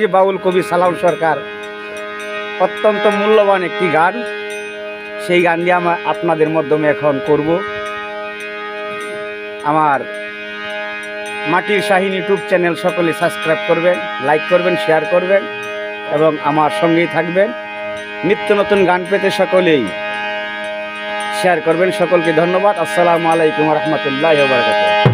যে বাউল কবি সালাম সরকার, অত্যন্ত মূল্যবান একটি গান। সেই গানটি আমার আপনাদের মাধ্যমে এখন করব। আমার মাটির শাহিন ইউটিউব চ্যানেল সকলে সাবস্ক্রাইব করবেন, লাইক করবেন, শেয়ার করবেন এবং আমার সঙ্গেই থাকবেন। নিত্য নতুন গান পেতে সকলেই শেয়ার করবেন। সকলকে ধন্যবাদ। আসসালামু আলাইকুম রহমতুল্লাহ আমি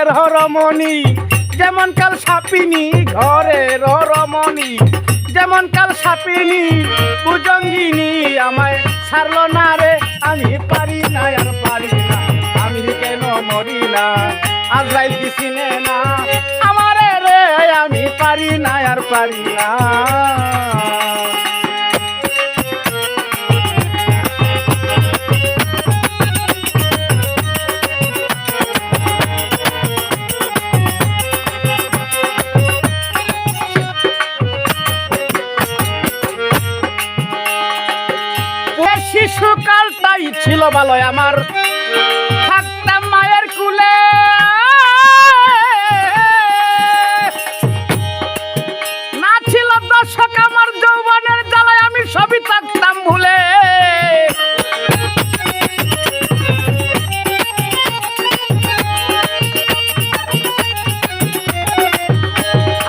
ঘরের হরমণি, যেমন কাল সাপিনি ঘরের হরমণি, যেমন কাল সাপিনি পুজঙ্গিনী আমায় ছাড়লো না রে, আমি পারি না, আর পারি না, আমি কেন মরি না আজরাইল কি চিনে না আমারে রে, আমি পারি না, আর পারি না। ছিল ভালো আমার। থাকতাম মায়ের কুলে। না ছিল দর্শক আমার, যৌবনের জ্বালায় আমি সবই থাকতাম ভুলে।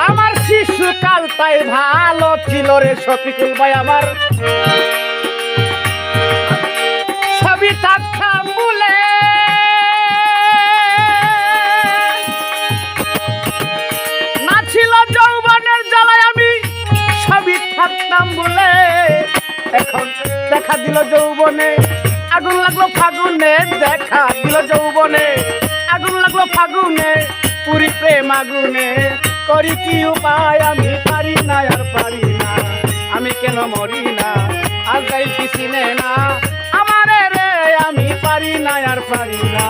আমার শিশুকালটাই ভালো ছিল রে শফিকুল ভাই আমার। দেখা দিল যৌবনে। আগুন লাগল ফাগুনে, দেখা দিল যৌবনে। আগুন লাগল ফাগুনে, পুরি প্রেম আগুনে। করি কি উপায়, আমি পারি না আর পারি না। আমি কেন মরি না? আজ যাই কি চিনে না আমারে রে, আমি পারি না আর পারি না।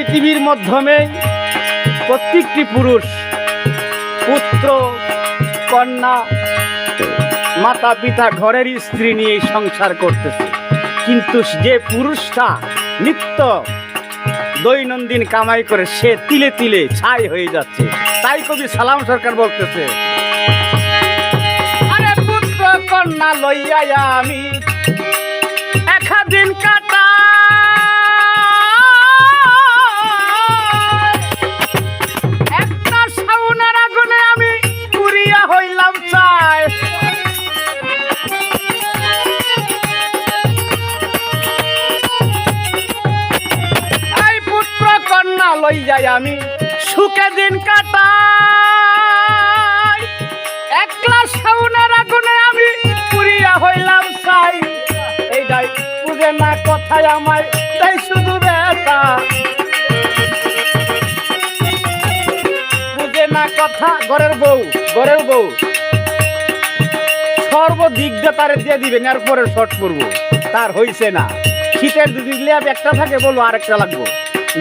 পৃথিবীর মাধ্যমে প্রত্যেকটি পুরুষ, পুত্র, কন্যা, মাতা পিতা ঘরের স্ত্রী নিয়ে সংসার করতেছে। কিন্তু যে পুরুষটা নিত্য দৈনন্দিন কামাই করে, সে তিলে তিলে ছাই হয়ে যাচ্ছে। তাই কবি সালাম সরকার বলতেছে, আরে পুত্র, কন্যা লইয়া আমি কন্যা যাই আমি? সুখে দিন কাটাই। একলা সাউনের আগুনে আমি পুরিয়া হইলাম চাই এইটাই বুঝে না কথায় আমায়, তাই শুধু ব্যথা। বুঝে না কথা, ঘরের বউ ঘরের বউ। পর্ব দিকটা তারে দিয়ে দিবেন এরপরে শর্ট করব। তার হইছে না। শীতের যদি ল্যাব একটা থাকে বলব আরেকটা লাগবো।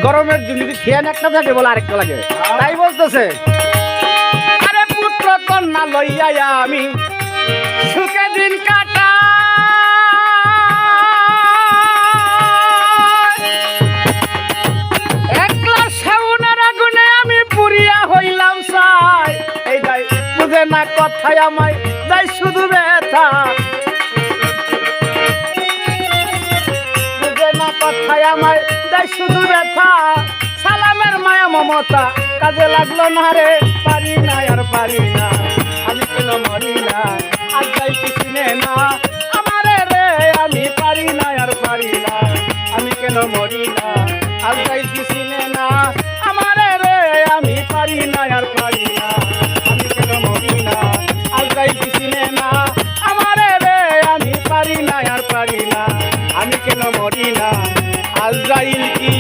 গরমের যদি ফ্যান একটা থাকে বলে আরেকটা লাগে। তাই বলতেছে, আরে পুত্র কন্যা লইয়া আমি সুখে দিন কাটা কথাই আমায় কোথায় আমায় তাই শুধু ব্যথা। সালামের মায়া, মমতা। কাজে লাগল না রে, পারি না, আর পারি না। আমি কেন মরি না? আর যাই চিনে না। আমারে রে, আমি পারি না, আর পারি না। আমি কেন মরি না? আর যাই চিনে না। আমারে রে, আমি পারি না, আর পারি না। আমি কেন মরি না? আর যাই চিনে না। আমারে রে, আমি পারি না, আর পারি না। আমি কেন মরি না? ইসরায়েল